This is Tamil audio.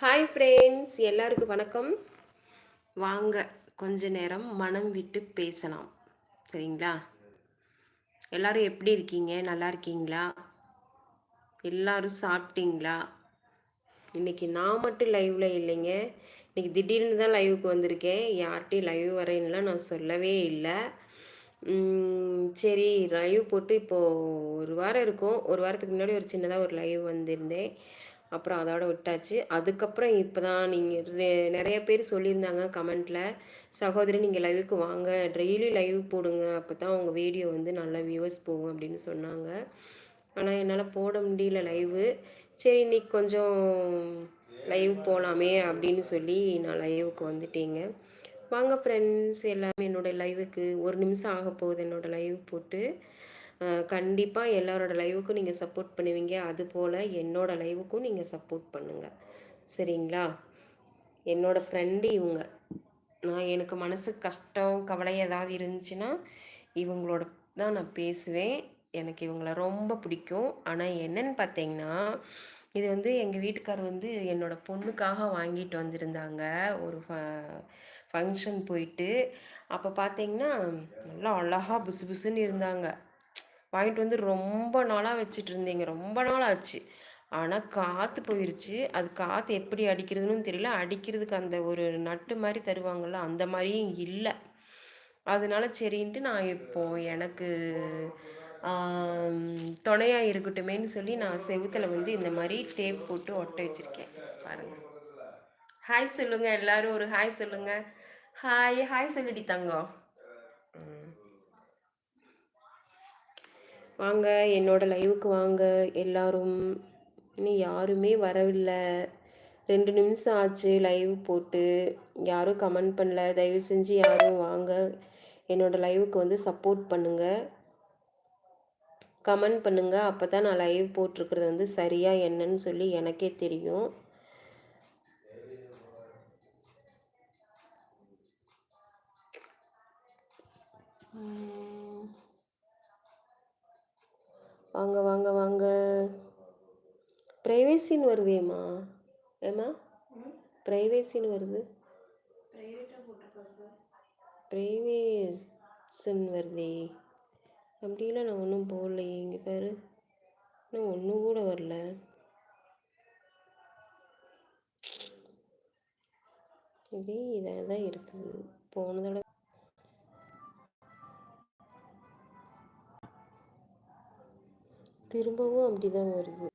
ஹாய் ஃப்ரெண்ட்ஸ் எல்லாருக்கும் வணக்கம். வாங்க கொஞ்ச நேரம் மனம் விட்டு பேசலாம். சரிங்களா? எல்லாரும் எப்படி இருக்கீங்க? நல்லா இருக்கீங்களா? எல்லாரும் சாப்பிட்டீங்களா? இன்னைக்கு நான் மட்டும் லைவ்ல இல்லைங்க. இன்னைக்கு திடீர்னு தான் லைவுக்கு வந்திருக்கேன். யார்கிட்டையும் லைவ் வரேன்னுலாம் நான் சொல்லவே இல்லை. சரி லைவ் போட்டு இப்போது ஒரு வாரம் இருக்கும். ஒரு வாரத்துக்கு முன்னாடி ஒரு சின்னதாக ஒரு லைவ் வந்திருந்தேன். அப்புறம் அதோட விட்டாச்சு. அதுக்கப்புறம் இப்போ தான் நீங்கள் நிறைய பேர் சொல்லியிருந்தாங்க கமெண்ட்டில் சகோதரி நீங்கள் லைவுக்கு வாங்க. டெய்லி லைவ் போடுங்க. அப்போ தான் உங்கள் வீடியோ வந்து நல்லா வியூவர்ஸ் போகும் அப்படின்னு சொன்னாங்க. ஆனால் என்னால் போட முடியல லைவு சரி இன்னைக்கு கொஞ்சம் லைவ் போகலாமே அப்படின்னு சொல்லி நான் லைவுக்கு வந்துட்டேங்க. வாங்க ஃப்ரெண்ட்ஸ் எல்லாமே என்னோட லைவுக்கு ஒரு நிமிஷம் ஆக போகுது. என்னோடய லைவ் போட்டு கண்டிப்பாக எல்லாரோட லைவுக்கும் நீங்கள் சப்போர்ட் பண்ணுவீங்க. அதுபோல் என்னோட லைவுக்கும் நீங்கள் சப்போர்ட் பண்ணுங்கள் சரிங்களா? என்னோடய ஃப்ரெண்டு இவங்க. நான் எனக்கு மனசு கஷ்டம் கவலை ஏதாவது இருந்துச்சுன்னா இவங்களோட தான் நான் பேசுவேன். எனக்கு இவங்கள ரொம்ப பிடிக்கும். ஆனால் என்னன்னு பார்த்தீங்கன்னா இது வந்து எங்கள் வீட்டுக்காரர் வந்து என்னோட பொண்ணுக்காக வாங்கிட்டு வந்திருந்தாங்க. ஒரு ஃபங்க்ஷன் போயிட்டு. அப்போ பார்த்தீங்கன்னா நல்லா அழகாக புசு புசுன்னு இருந்தாங்க. வாங்கிட்டு வந்து ரொம்ப நாளாக வச்சுட்டு இருந்தீங்க. ரொம்ப நாள் ஆச்சு. ஆனால் காற்று போயிருச்சு. அது காற்று எப்படி அடிக்கிறதுன்னு தெரியல. அடிக்கிறதுக்கு அந்த ஒரு நட்டு மாதிரி தருவாங்கள்ல அந்த மாதிரியும் இல்லை. அதனால சரின்ட்டு நான் இப்போ எனக்கு துணையாக இருக்கட்டுமேன்னு சொல்லி நான் செவுத்தில் வந்து இந்த மாதிரி டேப் போட்டு ஒட்ட வச்சுருக்கேன். பாருங்கள் ஹாய் சொல்லுங்கள் எல்லோரும் ஒரு ஹாய் சொல்லுங்கள் ஹாய் ஹாய் சொல்லிடி தங்கம். ம். வாங்க என்னோட லைவுக்கு வாங்க எல்லாரும். இன்னும் யாருமே வரவில்லை. ரெண்டு நிமிஷம் ஆச்சு லைவ் போட்டு. யாரும் கமெண்ட் பண்ணல. தயவு செஞ்சு யாரும் வாங்க. என்னோட லைவுக்கு வந்து சப்போர்ட் பண்ணுங்க. கமெண்ட் பண்ணுங்க. அப்போ தான் நான் லைவ் போட்டிருக்கிறது வந்து சரியாக என்னன்னு சொல்லி எனக்கே தெரியும். Mm. வாங்க வாங்க வாங்க. ப்ரைவேசின்னு வருதேம்மா ஏம்மா? ப்ரைவேசின்னு வருது. ப்ரைவேசன் வருதே. அப்படிலாம் நான் ஒன்றும் போடலையே இங்கே பாரு. இன்னும் ஒன்றும் கூட வரல. இதே இதாக தான் இருக்குது. போன தடவை திரும்பவும் அப்படி தான் வருது.